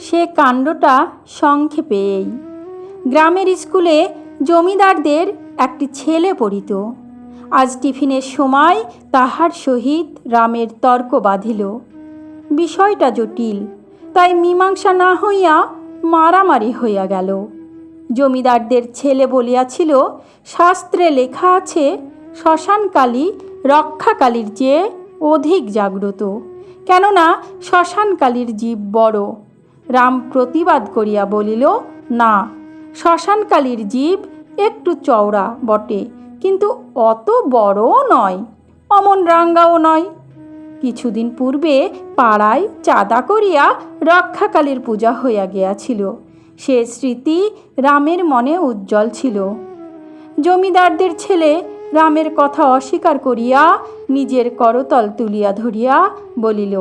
সে কাণ্ডটা সংক্ষেপে এই। গ্রামের স্কুলে জমিদারদের একটি ছেলে পড়িত। আজ টিফিনের সময় তাহার সহিত রামের তর্ক বাঁধিল। বিষয়টা জটিল, তাই মীমাংসা না হইয়া মারামারি হইয়া গেল। জমিদারদের ছেলে বলিয়াছিল, শাস্ত্রে লেখা আছে, শ্মশানকালী রক্ষাকালীর চেয়ে অধিক জাগ্রত, কেননা শ্মশানকালীর জীব বড়। রাম প্রতিবাদ করিয়া বলিল, না, শ্মশানকালীর জীব একটু চওড়া বটে, কিন্তু অত বড়ও নয়, অমন রাঙ্গাও নয়। কিছুদিন পূর্বে পাড়ায় চাঁদা করিয়া রক্ষাকালীর পূজা হইয়া গিয়াছিল। সে স্মৃতি রামের মনে উজ্জ্বল ছিল। জমিদারদের ছেলে রামের কথা অস্বীকার করিয়া নিজের করতল তুলিয়া ধরিয়া বলিল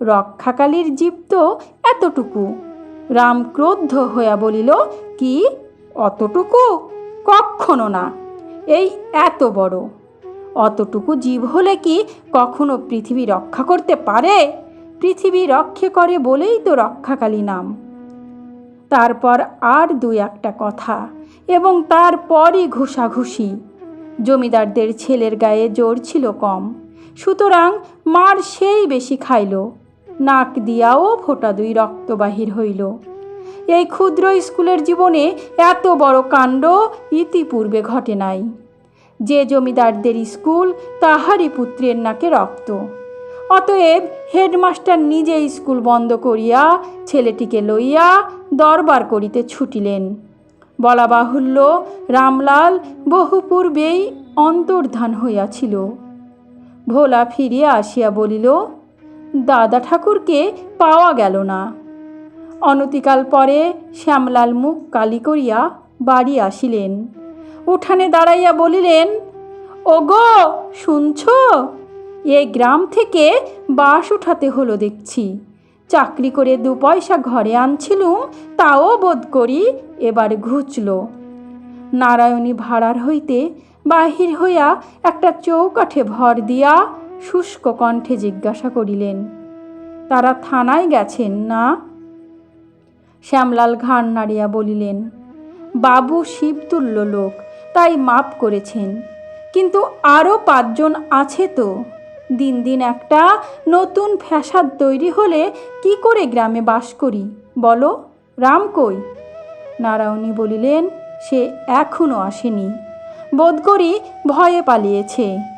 রক্ষাকালীর জীব তো এতটুকু। রাম ক্রোদ্ধ হইয়া বলিল, কি? অতটুকু? কক্ষণো না। এই এত বড়। অতটুকু জীব হলে কি কখনো পৃথিবী রক্ষা করতে পারে? পৃথিবী রক্ষে করে বলেই তো রক্ষাকালী নাম। তারপর আর দুই একটা কথা, এবং তারপরই ঘুষাঘুষি। জমিদারদের ছেলের গায়ে জোর ছিল কম, সুতরাং মার সেই বেশি খাইল। নাক দিয়াও ফোটা দুই রক্ত বাহির হইল। এই ক্ষুদ্র স্কুলের জীবনে এত বড় কাণ্ড ইতিপূর্বে ঘটে নাই। যে জমিদারদের স্কুল, তাহারই পুত্রের নাকে রক্ত। অতএব হেডমাস্টার নিজে স্কুল বন্ধ করিয়া ছেলেটিকে লইয়া দরবার করিতে ছুটিলেন। বলা বাহুল্য, রামলাল বহু পূর্বেই অন্তর্ধান হইয়াছিল। ভোলা ফিরিয়া আসিয়া বলিল দাদা ঠাকুরকে পাওয়া গেল না। অনতিকাল পরে শ্যামলাল মুখ কালি করিয়া বাড়ি আসিলেন। উঠানে দাঁড়াইয়া বলিলেন, ওগো, শুনছ? এই গ্রাম থেকে বাস উঠাতে হলো দেখছি। চাকরি করে দু পয়সা ঘরে আনছিলুম, তাও বোধ করি এবার ঘুচল। নারায়ণী ভাড়ার হইতে বাহির হইয়া একটা চৌকাঠে ভর দিয়া শুষ্ক কণ্ঠে জিজ্ঞাসা করিলেন, তারা থানায় গেছেন না? শ্যামলাল ঘাড় নাড়িয়া বলিলেন, বাবু শিবতুল্য লোক, তাই মাপ করেছেন। কিন্তু আরও পাঁচজন আছে তো। দিন দিন একটা নতুন ফ্যাসাদ তৈরি হলে কি করে গ্রামে বাস করি? বলো, রাম কই? নারায়ণী বলিলেন, সে এখনও আসেনি। বোধ করি ভয়ে পালিয়েছে।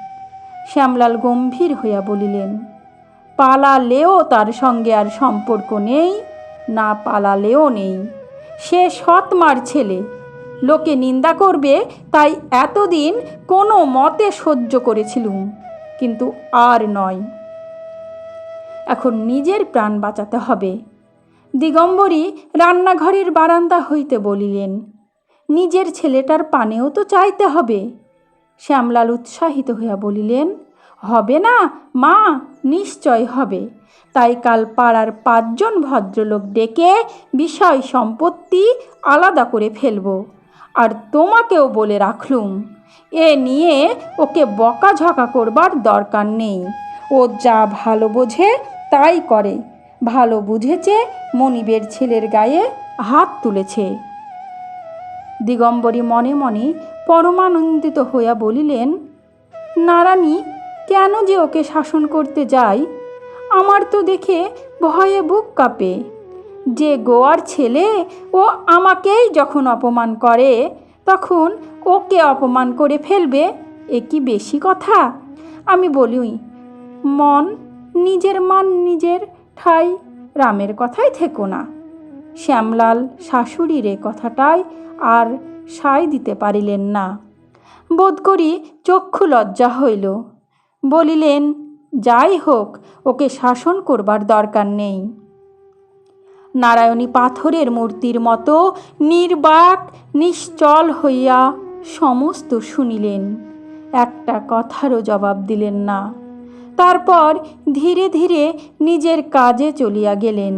শ্যামলাল গম্ভীর হইয়া বলিলেন, পালালেও তার সঙ্গে আর সম্পর্ক নেই, না পালালেও নেই। সে সৎমার ছেলে। লোকে নিন্দা করবে, তাই এতদিন কোনো মতে সহ্য করেছিলুম, কিন্তু আর নয়। এখন নিজের প্রাণ বাঁচাতে হবে। দিগম্বরী রান্নাঘরের বারান্দা হইতে বলিলেন, নিজের ছেলেটার পানেও তো চাইতে হবে। শ্যামলাল উৎসাহিত হইয়া বলিলেন, হবে না, মা, নিশ্চয় হবে। তাই কাল পাড়ার পাঁচজন ভদ্রলোক ডেকে বিষয় সম্পত্তি আলাদা করে ফেলব। আর তোমাকেও বলে রাখলুম, এ নিয়ে ওকে বকাঝকা করবার দরকার নেই। ও যা ভালো বোঝে তাই করে। ভালো বুঝেছে মনিবের ছেলের গায়ে হাত তুলেছে। দিগম্বরী মনে মনে পরমানন্দিত হইয়া বলিলেন, নারানী, কেন যে ওকে শাসন করতে যাই? আমার তো দেখে ভয়ে বুক কাঁপে। যে গোয়ার ছেলে ও আমাকেই যখন অপমান করে, তখন ওকে অপমান করে ফেলবে? এ কি বেশি কথা? আমি বলি মন নিজের মান নিজের ঠাই, রামের কথাই থেকো না। শ্যামলাল শাশুড়ির এ কথাটাই আর সায় দিতে পারিলেন না। বোধ করি চক্ষু লজ্জা হইল। বলিলেন, যাই হোক, ওকে শাসন করবার দরকার নেই। নারায়ণী পাথরের মূর্তির মতো নির্বাক, নিশ্চল হইয়া সমস্ত শুনিলেন। একটা কথারও জবাব দিলেন না। তারপর ধীরে ধীরে নিজের কাজে চলিয়া গেলেন।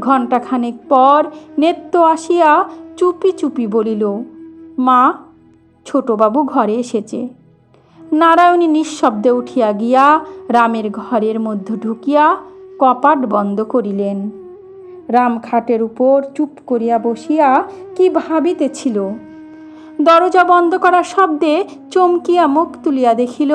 ঘণ্টাখানেক পর নেত্য আসিয়া চুপি চুপি বলিল, মা, ছোটবাবু ঘরে এসেছে। নারায়ণী নিঃশব্দে উঠিয়া গিয়া রামের ঘরের মধ্যে ঢুকিয়া কপাট বন্ধ করিলেন। রাম খাটের উপর চুপ করিয়া বসিয়া কি ভাবিতেছিল? দরজা বন্ধ করার শব্দে চমকিয়া মুখ তুলিয়া দেখিল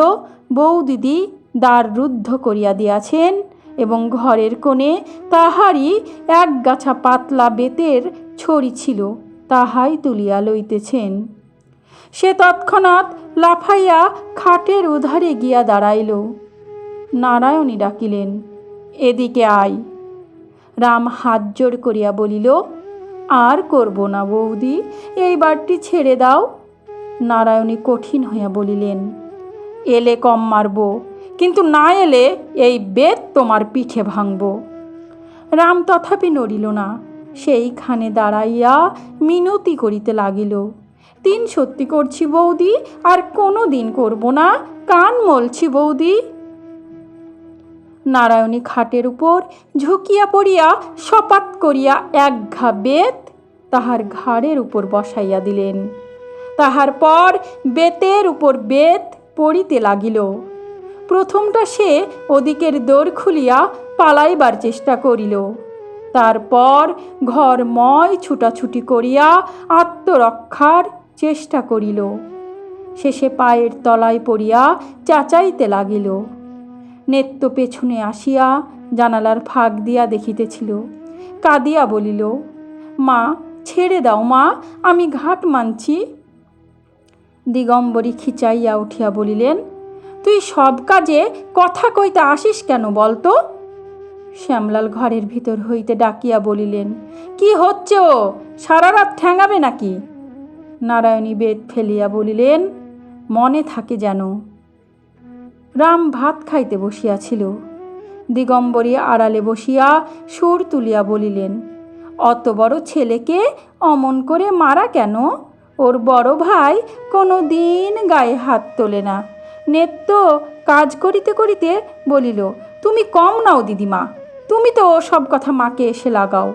বউ দিদি দ্বার রুদ্ধ করিয়া দিয়াছেন এবং ঘরের কোণে তাহারই এক গাছা পাতলা বেতের ছড়ি ছিল। তাহাই তুলিয়া লইতেছেন। সে তৎক্ষণাৎ লাফাইয়া খাটের উধারে গিয়া দাঁড়াইল। নারায়ণী ডাকিলেন, এদিকে আয়। রাম হাত জোর করিয়া বলিল, আর করব না বৌদি, এই বারটি ছেড়ে দাও। নারায়ণী কঠিন হইয়া বলিলেন, এলে কম মারব, কিন্তু না এলে এই বেদ তোমার পিঠে ভাঙব। রাম তথাপি নড়িল না। সেইখানে দাঁড়াইয়া মিনতি করিতে লাগিল। তিন সত্যি করছি বৌদি, আর কোনো দিন করব না, কান মলছি বৌদি। নারায়ণী খাটের উপর ঝুঁকিয়া পড়িয়া সপাত করিয়া এক ঘা বেত তাহার ঘাড়ের উপর বসাইয়া দিলেন। তাহার পর বেতের উপর বেত পড়িতে লাগিল। প্রথমটা সে ওদিকের দোর খুলিয়া পালাইবার চেষ্টা করিল। তারপর ঘরময় ছুটাছুটি করিয়া আত্মরক্ষার চেষ্টা করিল। শেষে পায়ের তলায় পড়িয়া চাচাইতে লাগিল। নেত্য পেছনে আসিয়া জানালার ফাঁক দিয়া দেখিতেছিল। কাঁদিয়া বলিল, মা, ছেড়ে দাও মা, আমি ঘাট মানছি। দিগম্বরী খিচাইয়া উঠিয়া বলিলেন, তুই সব কাজে কথা কইতে আসিস কেন বলতো? শ্যামলাল ঘরের ভিতর হইতে ডাকিয়া বলিলেন, কি হচ্ছে ও? সারা রাত ঠ্যাঙাবে নাকি? নারায়ণী বেদ ফেলিয়া বলিলেন, মনে থাকে যেন। রাম ভাত খাইতে বসিয়াছিল। দিগম্বরী আড়ালে বসিয়া সুর তুলিয়া বলিলেন, অত বড় ছেলেকে অমন করে মারা কেন? ওর বড় ভাই কোনো দিন গায়ে হাত তোলে না। নেত্য কাজ করিতে করিতে বলিল, তুমি কম নাও দিদিমা। তুমি তো সব কথা মাকে এসে লাগাও।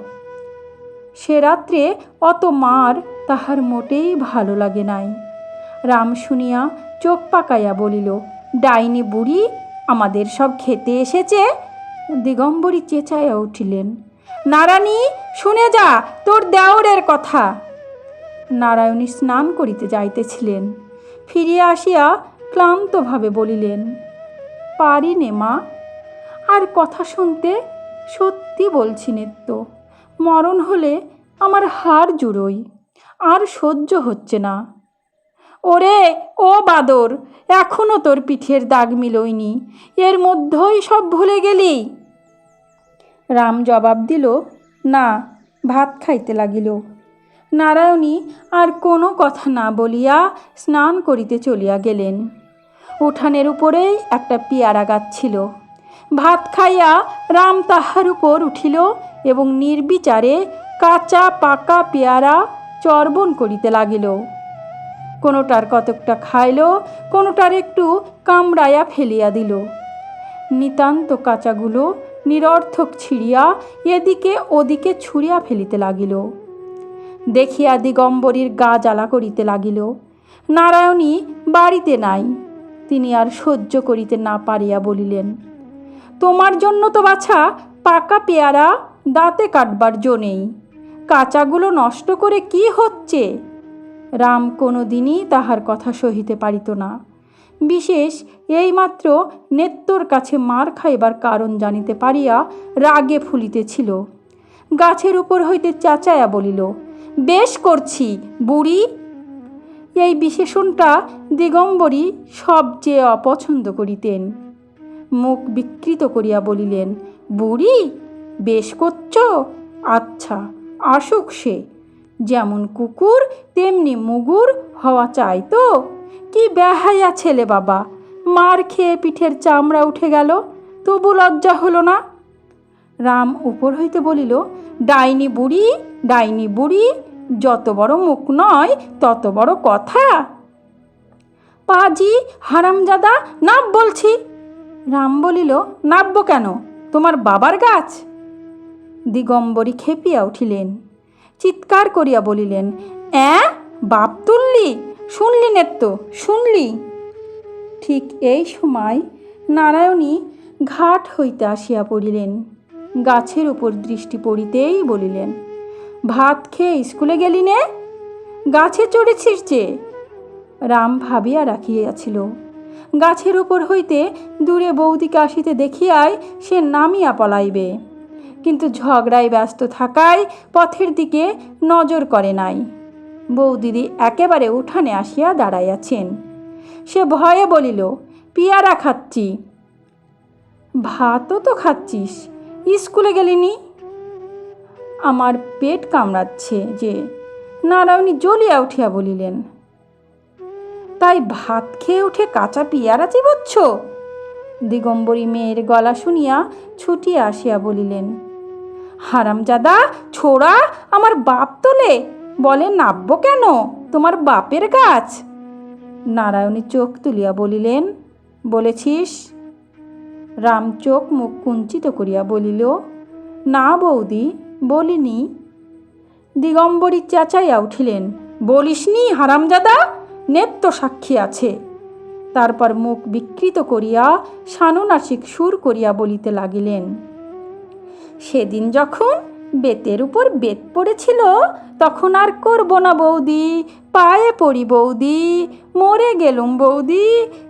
সে রাত্রে অত মার তাহার মোটেই ভালো লাগে নাই। রাম শুনিয়া চোখ পাকাইয়া বলিল, ডাইনি বুড়ি, আমাদের সব খেতে এসেছে? দিগম্বরী চেঁচাইয়া উঠিলেন, নারায়ণী, শুনে যা, তোর দেওরের কথা। নারায়ণী স্নান করিতে যাইতেছিলেন, ফিরিয়া আসিয়া ক্লান্তভাবে বলিলেন, পারি নে মা, আর কথা শুনতে সত্যি বলছি নেত্য, মরণ হলে আমার হাড় জুড়োই, আর সহ্য হচ্ছে না। ওরে, ও বাদর, এখনও তোর পিঠের দাগ মিলইনি এর মধ্যেই সব ভুলে গেলি? রাম জবাব দিল, না, ভাত খাইতে লাগিল। নারায়ণী আর কোনো কথা না বলিয়া স্নান করিতে চলিয়া গেলেন। উঠানের উপরেই একটা পেয়ারা গাছ ছিল। ভাত খাইয়া রাম তাহার উপর উঠিল এবং নির্বিচারে কাঁচা পাকা পেয়ারা চর্বণ করিতে লাগিল। কোনোটার কতকটা খাইল, কোনোটার একটু কামড়াইয়া ফেলিয়া দিল। নিতান্ত কাঁচাগুলো নিরর্থক ছিঁড়িয়া এদিকে ওদিকে ছুঁড়িয়া ফেলিতে লাগিল। দেখিয়া দিগম্বরীর গা জ্বালা করিতে লাগিল। নারায়ণী বাড়িতে নাই, তিনি আর সহ্য করিতে না পারিয়া বলিলেন তোমার জন্য তো বাছা পাকা পেয়ারা দাঁতে কাটবার জো নেই। কাঁচাগুলো নষ্ট করে কি হচ্ছে? রাম কোনো দিনই তাহার কথা সহিতে পারিত না। বিশেষ এইমাত্র নেত্তর কাছে মার খাইবার কারণ জানিতে পারিয়া রাগে ফুলিতেছিল। গাছের উপর হইতে চাচায়া বলিল, বেশ করছি, বুড়ি। এই বিশেষণটা দিগম্বরী সবচেয়ে অপছন্দ করিতেন। মুখ বিকৃত করিয়া বলিলেন, বুড়ি, বেশ করছ? আচ্ছা আসুক সে। যেমন কুকুর, তেমনি মুগুর হওয়া চাই তো। কি বেহাইয়া ছেলে বাবা, মার খেয়ে পিঠের চামড়া উঠে গেল, তবু লজ্জা হলো না? রাম উপর হইতে বলিল, ডাইনি বুড়ি ডাইনি বুড়ি, যত বড় মুখ নয়, তত বড় কথা। পাজি, হারামজাদা নাব বলছি? রাম বলিল, নাববো কেন? তোমার বাবার গাছ? দিগম্বরী খেপিয়া উঠিলেন। চিৎকার করিয়া বলিলেন অ্যাঁ বাপ তুললি? শুনলি নেত্য, শুনলি? ঠিক এই সময় নারায়ণী ঘাট হইতে আসিয়া পড়িলেন। গাছের উপর দৃষ্টি পড়িতেই বলিলেন, ভাত খেয়ে স্কুলে গেলি নে? গাছে চড়েছিস যে? রাম ভাবিয়া রাখিয়াছিল। গাছের উপর হইতে দূরে বৌদিকে আসিতে দেখিয়াই সে নামিয়া পলাইবে। কিন্তু ঝগড়ায় ব্যস্ত থাকায় পথের দিকে নজর করে নাই। বৌদিদি একেবারে উঠানে আসিয়া দাঁড়াইয়াছেন। সে ভয়ে বলিল, পিয়ারা খাচ্ছি। ভাতও তো খাচ্ছিস, স্কুলে গেলিনি আমার পেট কামড়াচ্ছে যে। নারায়ণী জ্বলিয়া উঠিয়া বলিলেন তাই ভাত খেয়ে উঠে কাঁচা পিয়ারা চিবচ্ছ? দিগম্বরী মেয়ের গলা শুনিয়া ছুটিয়া আসিয়া বলিলেন, হারামজাদা, ছোড়া, আমার বাপ তোলে বলে, নাববো কেন? তোমার বাপের গাছ। নারায়ণী চোখ তুলিয়া বলিলেন, বলেছিস? রাম চোখ মুখ কুঞ্চিত করিয়া বলিল, না বৌদি, বলিনি। দিগম্বরী চেঁচাইয়া উঠিলেন, বলিসনি হারামজাদা? নেত্য সাক্ষী আছে। তারপর মুখ বিকৃত করিয়া সানুনাসিক সুর করিয়া বলিতে লাগিলেন, সেদিন যখন বেতের উপর বেত পড়েছিল, তখন আর করব না বৌদি, পায়ে পড়ি বৌদি, মরে গেলুম বৌদি,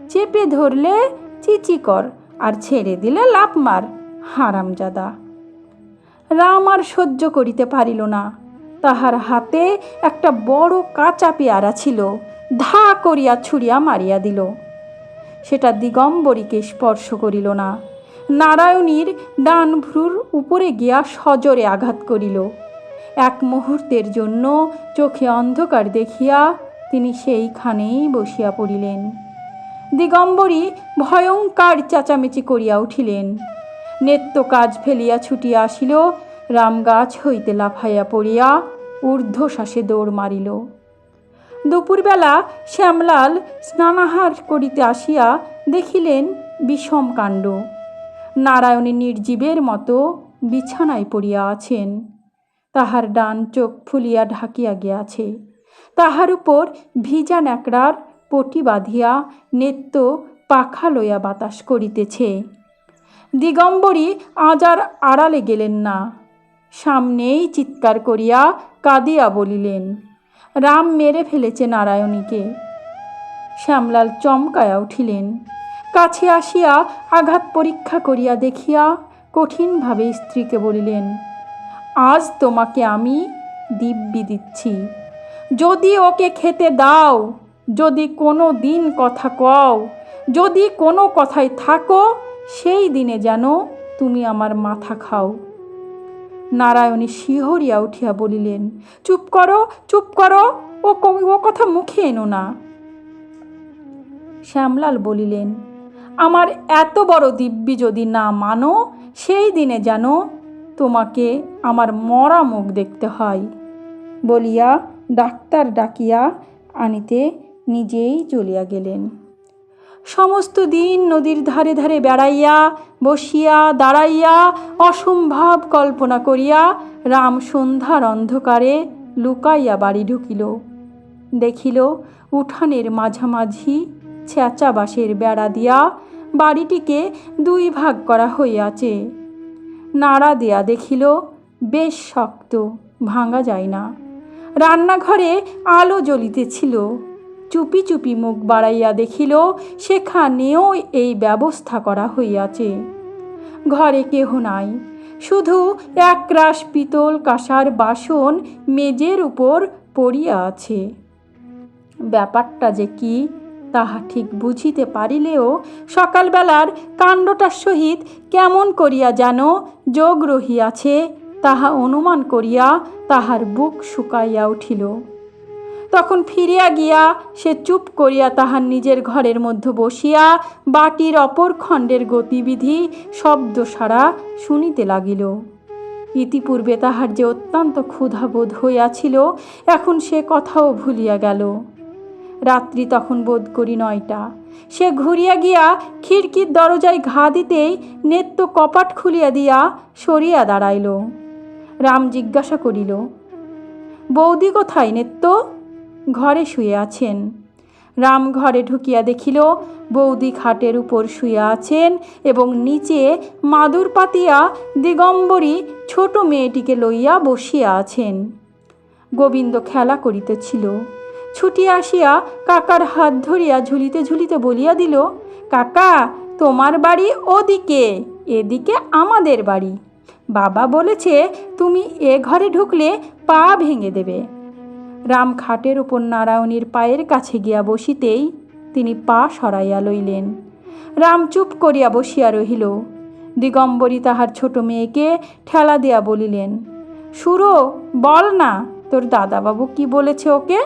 চেপে ধরলে চিচি কর আর ছেড়ে দিলে লাভ মার হারামজাদা। রাম আর সহ্য করিতে পারিল না। তাহার হাতে একটা বড় কাঁচা পেয়ারা ছিল, ধা করিয়া ছুড়িয়া মারিয়া দিল। সেটা দিগম্বরীকে স্পর্শ করিল না। নারায়ণীর ডান ভ্রুর উপরে গিয়া সজরে আঘাত করিল। এক মুহূর্তের জন্য চোখে অন্ধকার দেখিয়া তিনি সেইখানেই বসিয়া পড়িলেন। দিগম্বরী ভয়ঙ্কর চেঁচামেচি করিয়া উঠিলেন। নেত্য কাজ ফেলিয়া ছুটিয়া আসিল রাম গাছ হইতে লাফাইয়া পড়িয়া ঊর্ধ্বশ্বাসে দৌড় মারিল। দুপুরবেলা শ্যামলাল স্নানাহার করিতে আসিয়া দেখিলেন বিষম কাণ্ড। নারায়ণী নির্জীবের মতো বিছানায় পড়িয়া আছেন। তাহার ডান চোখ ফুলিয়া ঢাকিয়া গিয়াছে। তাহার উপর ভিজা ন্যাকড়ার পটি বাঁধিয়া নেত্য পাখা লইয়া বাতাস করিতেছে। দিগম্বরী আজ আর আড়ালে গেলেন না। সামনেই চিৎকার করিয়া কাঁদিয়া বলিলেন, রাম মেরে ফেলেছে নারায়ণীকে। শ্যামলাল চমকায়া উঠিলেন। কাছে আসিয়া আঘাত পরীক্ষা করিয়া দেখিয়া কঠিনভাবে স্ত্রীকে বলিলেন, আজ তোমাকে আমি দিব্যি দিচ্ছি। যদি ওকে খেতে দাও, যদি কোনো দিন কথা কও, যদি কোনো কথায় থাকো, সেই দিনে যেন তুমি আমার মাথা খাও। নারায়ণী শিহরিয়া উঠিয়া বলিলেন, চুপ করো চুপ করো, ও ও কথা মুখে এনো না। শ্যামলাল বলিলেন, আমার এত বড় দিব্যি যদি না মানো, সেই দিনে যেন তোমাকে আমার মরা মুখ দেখতে হয়। বলিয়া ডাক্তার ডাকিয়া আনিতে নিজেই চলিয়া গেলেন। সমস্ত দিন নদীর ধারে ধারে বেড়াইয়া, বসিয়া, দাঁড়াইয়া, অসম্ভব কল্পনা করিয়া রাম সন্ধ্যার অন্ধকারে লুকাইয়া বাড়ি ঢুকিল। দেখিল, উঠানের মাঝামাঝি ছেঁচা বাঁশের বেড়া দিয়া বাড়িটিকে দুই ভাগ করা হইয়াছে। নাড়া দেয়া দেখিল, বেশ শক্ত, ভাঙা যায় না। রান্নাঘরে আলো জ্বলিতেছিল। চুপি চুপি মুখ বাড়াইয়া দেখিল, সেখানেও এই ব্যবস্থা করা হইয়াছে। ঘরে কেহ নাই। শুধু একরাশ পিতল কাঁসার বাসন মেজের উপর পড়িয়া আছে। ব্যাপারটা যে কি, তাহা ঠিক বুঝিতে পারিলেও সকালবেলার কাণ্ডটার সহিত কেমন করিয়া যেন যোগ রহিয়াছে, তাহা অনুমান করিয়া তাহার বুক শুকাইয়া উঠিল। তখন ফিরিয়া গিয়া সে চুপ করিয়া তাহার নিজের ঘরের মধ্যে বসিয়া বাটির অপর খণ্ডের গতিবিধি শব্দ সারা শুনিতে লাগিল। ইতিপূর্বে তাহার যে অত্যন্ত ক্ষুধাবোধ হইয়াছিল, এখন সে কথাও ভুলিয়া গেল। রাত্রি তখন বোধ করি নয়টা। সে ঘুরিয়া গিয়া খিড়কির দরজায় ঘা দিতেই নেত্য কপাট খুলিয়া দিয়া সরিয়া দাঁড়াইল। রাম জিজ্ঞাসা করিল, বৌদি কোথায় নেত্য? ঘরে শুয়ে আছেন। রাম ঘরে ঢুকিয়া দেখিল, বৌদি খাটের উপর শুইয়া আছেন এবং নিচে মাদুর পাতিয়া দিগম্বরী ছোট মেয়েটিকে লইয়া বসিয়া আছেন। গোবিন্দ খেলা করিতেছিল। ছুটিয়া আসিয়া কাকার হাত ধরিয়া ঝুলিতে ঝুলিতে বলিয়া দিল, কাকা, তোমার বাড়ি ওদিকে, এদিকে আমাদের বাড়ি। বাবা বলেছে, তুমি এ ঘরে ঢুকলে পা ভেঙে দেবে। রাম খাটের উপর নারায়ণীর পায়ের কাছে গিয়া বসিতেই তিনি পা সরাইয়া লইলেন। রাম চুপ করিয়া বসিয়া রহিল। দিগম্বরী তাহার ছোট মেয়েকে ঠেলা দিয়া বলিলেন, সুরো, বল না, তোর দাদাবাবু কি বলেছে ওকে?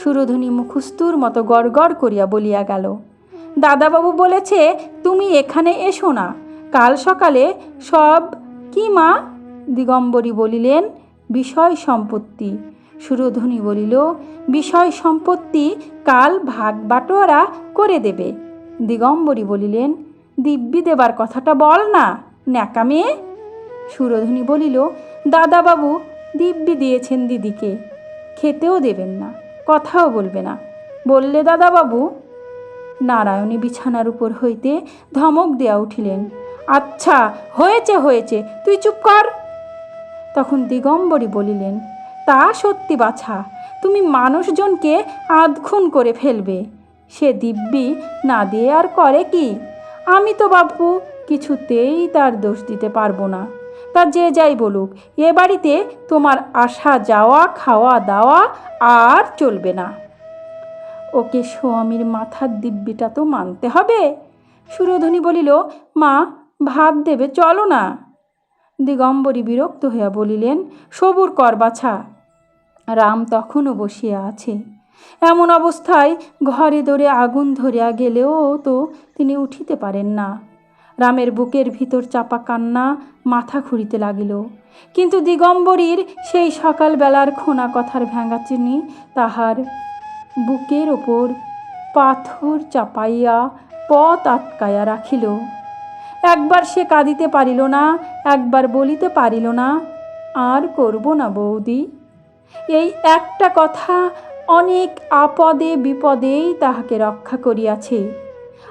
সুরধ্বনি মুখস্তুর মতো গড়গড় করিয়া বলিয়া গেল, দাদাবাবু বলেছে তুমি এখানে এসো না, কাল সকালে সব, কি মা? দিগম্বরী বলিলেন, বিষয় সম্পত্তি সুরধ্বনি বলিল, বিষয় সম্পত্তি কাল ভাগ বাটোয়ারা করে দেবে। দিগম্বরী বলিলেন, দিব্যি দেবার কথাটা বল না, ন্যাকা মেয়ে। সুরধ্বনি বলিল, দাদাবাবু, দিব্যি দিয়েছেন দিদিকে, খেতেও দেবেন না, কথাও বলবে না। বললে দাদাবাবু? নারায়ণী বিছানার উপর হইতে ধমক দেয়া উঠিলেন আচ্ছা হয়েছে হয়েছে, তুই চুপ কর। তখন দিগম্বরী বলিলেন তা সত্যি বাছা। তুমি মানুষজনকে আধখুন করে ফেলবে। সে দিব্যি না দিয়ে আর করে কি? আমি তো বাপু, কিছুতেই তার দোষ দিতে পারব না। তা যে যাই বলুক, এ বাড়িতে তোমার আসা যাওয়া, খাওয়া দাওয়া আর চলবে না। ওকে স্বামীর মাথার দিব্যিটা তো মানতে হবে। সুরধ্বনি বলিল, মা, ভাত দেবে, চলো না। দিগম্বরী বিরক্ত হইয়া বলিলেন, সবুর কর বাছা। রাম তখনও বসিয়া আছে। এমন অবস্থায় ঘরে দৌড়ে আগুন ধরিয়া গেলেও তো তিনি উঠিতে পারেন না। রামের বুকের ভিতর চাপা কান্না মাথা খুঁড়িতে লাগিল। কিন্তু দিগম্বরীর সেই সকালবেলার খোনা কথার ভেঙাচিনি তাহার বুকের ওপর পাথর চাপাইয়া পথ আটকাইয়া রাখিল। একবার সে কাঁদিতে পারিল না, একবার বলিতে পারিল না, আর করব না বৌদি। এই একটা কথা অনেক আপদে বিপদেই তাহাকে রক্ষা করিয়াছে।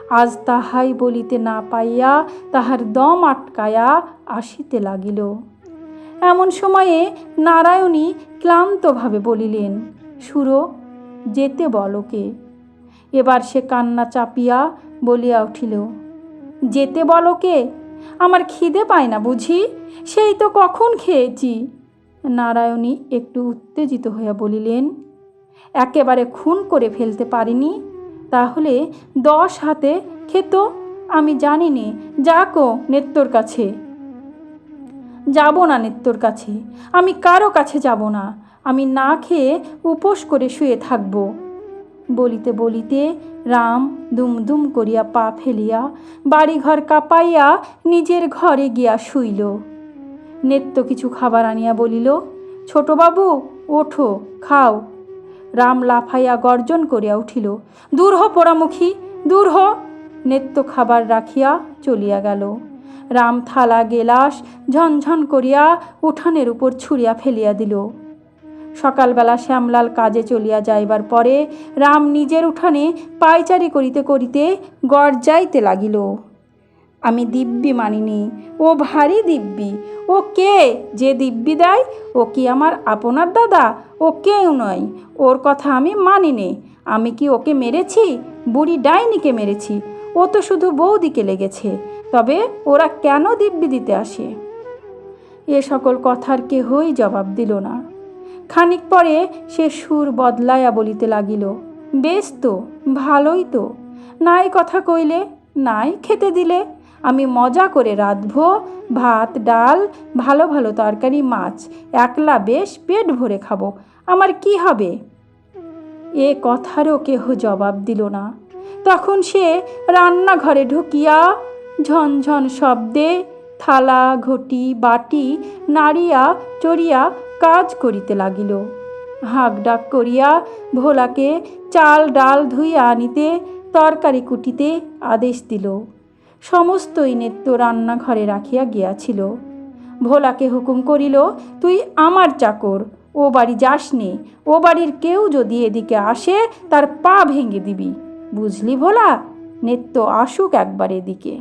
আজ তাহাই বলিতে না পাইয়া তাহার দম আটকায়া আসিতে লাগিল। এমন সময়ে নারায়ণী ক্লান্তভাবে বলিলেন, সুরো, যেতে বলকে এবার সে কান্না চাপিয়া বলিয়া উঠিল, যেতে বলকে আমার খিদে পায় না বুঝি? সেই তো কখন খেয়েছি। নারায়ণী একটু উত্তেজিত হইয়া বলিলেন, একেবারে খুন করে ফেলতে পারিনি। তাহলে দশ হাতে খেত, আমি জানি নে যাকো নেত্তর কাছে। যাব না নেত্তর কাছে, আমি কারও কাছে যাব না, আমি না খেয়ে উপোস করে শুয়ে থাকব। বলিতে বলিতে রাম দুমদুম করিয়া পা ফেলিয়া বাড়িঘর কাঁপাইয়া নিজের ঘরে গিয়া শুইল। নেত্য কিছু খাবার আনিয়া বলিল, ছোটবাবু, ওঠো, খাও। রাম লাফাইয়া গর্জন করিয়া উঠিল, দূর হ পোড়ামুখী, দূর হ। নেত্য খাবার রাখিয়া চলিয়া গেল। রাম থালা, গেলাস, ঝনঝন করিয়া উঠানের উপর ছুঁড়িয়া ফেলিয়া দিল। সকালবেলা শ্যামলাল কাজে চলিয়া যাইবার পরে রাম নিজের উঠানে পায়চারি করিতে করিতে গড় যাইতে লাগিল। আমি দিব্যি মানিনি। ও ভারী দিব্যি। ও কে? যে দিব্যি দেয়, ও কি আমার আপনার দাদা? ও কেউ নয়। ওর কথা আমি মানি নে আমি কি ওকে মেরেছি? বুড়ি ডাইনিকে মেরেছি। ও তো শুধু বৌদিকে লেগেছে। তবে ওরা কেন দিব্যি দিতে আসে? এ সকল কথার কেহই জবাব দিল না। খানিক পরে সে সুর বদলাইয়া বলিতে লাগিল, বেশ তো, ভালোই তো। নাই কথা কইলে, নাই খেতে দিলে। আমি মজা করে রাঁধব, ভাত, ডাল, ভালো ভালো তরকারি, মাছ। একলা বেশ পেট ভরে খাব। আমার কি হবে? এ কথারও কেহ জবাব দিল না। তখন সে রান্নাঘরে ঢুকিয়া ঝনঝন শব্দে থালা, ঘটি, বাটি নাড়িয়া চড়িয়া কাজ করিতে লাগিল। হাঁক ডাক করিয়া ভোলাকে চাল ডাল ধুইয়া আনিতে, তরকারি কুটিতে আদেশ দিল। সমস্তই নেত্য রান্নাঘরে রাখিয়া গিয়াছিল। ভোলাকে হুকুম করিল, তুই আমার চাকর, ও বাড়ি যাস নে ও বাড়ির কেউ যদি এদিকে আসে, তার পা ভেঙে দিবি। বুঝলি ভোলা, নেত্য আসুক একবার এদিকে।